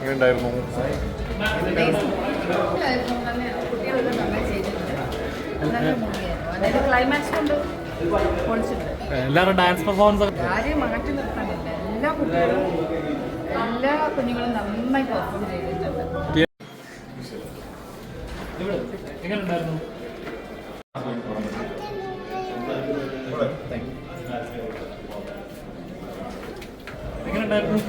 എങ്ങനെയുണ്ടായിരുന്നു? കുട്ടികളെല്ലാം നന്നായി ചെയ്തിട്ടുണ്ട് നല്ല മൂവിയായിരുന്നു അതായത് ക്ലൈമാക്സ് കൊണ്ട് പൊളിച്ചിട്ടുണ്ട് എല്ലാവരും ഡാൻസ് പെർഫോമൻസ് മാറ്റി നിർത്താനില്ല. എല്ലാ കുട്ടികളും എല്ലാ കുഞ്ഞുങ്ങളും നന്നായി പെർഫോം ചെയ്തിട്ടുണ്ട്. എങ്ങനെയുണ്ടായിരുന്നു? എങ്ങനെയുണ്ടായിരുന്നു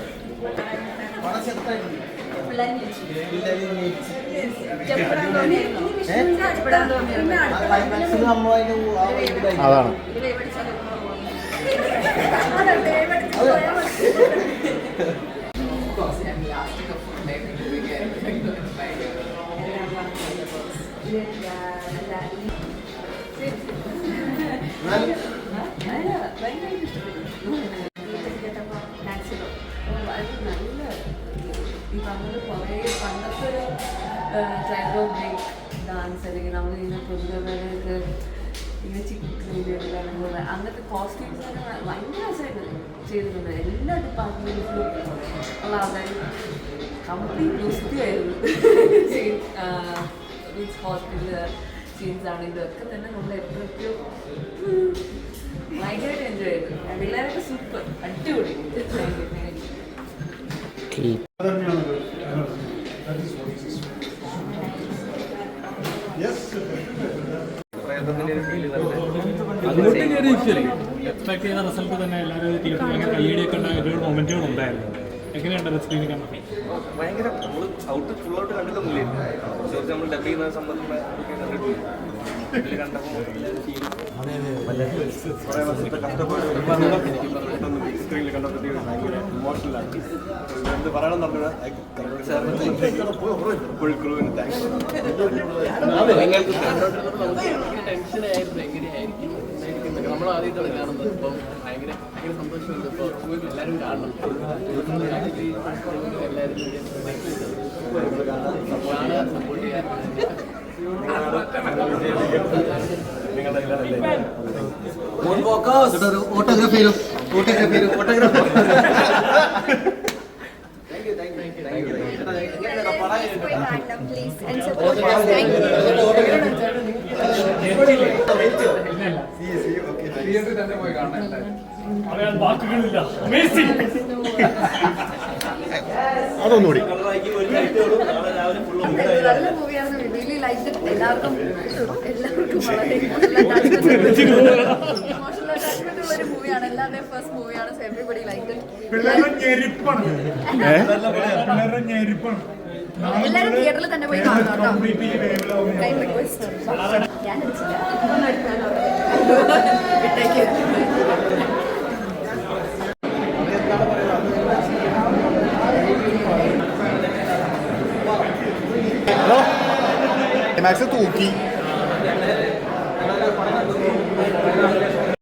അതാണ്. ഈ പറഞ്ഞത് കുറേ പണ്ടത്തെ ഒരു ട്രൈബോ ബ്രേക്ക് ഡാൻസ് അല്ലെങ്കിൽ നമ്മളിങ്ങനെ പൊതുഗമനൊക്കെ ഇങ്ങനെ ചിക്കിങ്ങനെ അങ്ങനത്തെ കോസ്റ്റ്യൂംസ് ഒക്കെ ഭയങ്കര രസമായിട്ട് ചെയ്തിട്ടുണ്ട്. എല്ലാ ഡിപ്പാർട്ട്മെന്റ്സിലും ഉള്ള ആൾക്കാർ കംപ്ലീറ്റ് ലുസ്റ്റിയായിരുന്നു മീൻസ് ഹോസ്പിറ്റൽ സീൻസ് ആണെങ്കിലും ഒക്കെ തന്നെ നമ്മൾ എപ്പോഴൊക്കെയോ ഭയങ്കരമായിട്ട് എൻജോയ് ചെയ്തു. പിള്ളേരൊക്കെ സൂപ്പർ അടിപൊളി. അങ്ങോട്ട് കയറി എക്സ്പെക്ട് ചെയ്ത റിസൾട്ട് തന്നെ എല്ലാവരും തിയേറ്ററിൽ ഭയങ്കര കയ്യടിയൊക്കെ ഉണ്ടായ ഒരുപാട് മൊമെന്റുകൾ ഉണ്ടായിരുന്നു. എങ്ങനെയുണ്ടായിരുന്നു സ്ക്രീനിൽ കണ്ടപ്പോൾ ഭയങ്കര ഔട്ട് ഫുൾ ഔട്ട് കണ്ടിട്ടൊന്നുമില്ല നമ്മൾ ഡബ് ചെയ്യുന്ന സംബന്ധമായ കണ്ടിട്ടില്ല കണ്ടപ്പോൾ കുറേ വർഷത്തെ കഷ്ടപ്പാട് സ്ക്രീനിൽ കണ്ടപ്പോഴത്തേക്ക് ഭയങ്കര ഇമോഷണലാണ് എന്ത് പറയണം നമ്മൾ ആദ്യമായിട്ടാണ് കാണുന്നത് ഇപ്പം ഭയങ്കര ഭയങ്കര സന്തോഷമുണ്ട് ഇപ്പോൾ എല്ലാവരും കാണണം എല്ലാവരും സപ്പോർട്ട് ചെയ്യാൻ ഓട്ടോഗ്രാഫി ഓട്ടോഗ്രാഫി ഓട്ടോഗ്രാഫി please അതൊന്നുകൂടി നല്ല മൂവിയാണ് റിയലി ലൈക്ക് എല്ലാവർക്കും എല്ലാവർക്കും വളരെ ഇമോഷണൽ അറ്റാച്ച്മെന്റ് ഉള്ള ഒരു മൂവിയാണ് എല്ലാവരുടെയും ഫസ്റ്റ് മൂവിയാണ് സോ എവറിബഡി ലൈക്ക് എല്ലാവരും തിയേറ്ററിൽ തന്നെ പോയി കേട്ടോ റിക്വസ്റ്റ് ഞാൻ അടിച്ചില്ല ഹലോ മാക്സ് തൂക്കി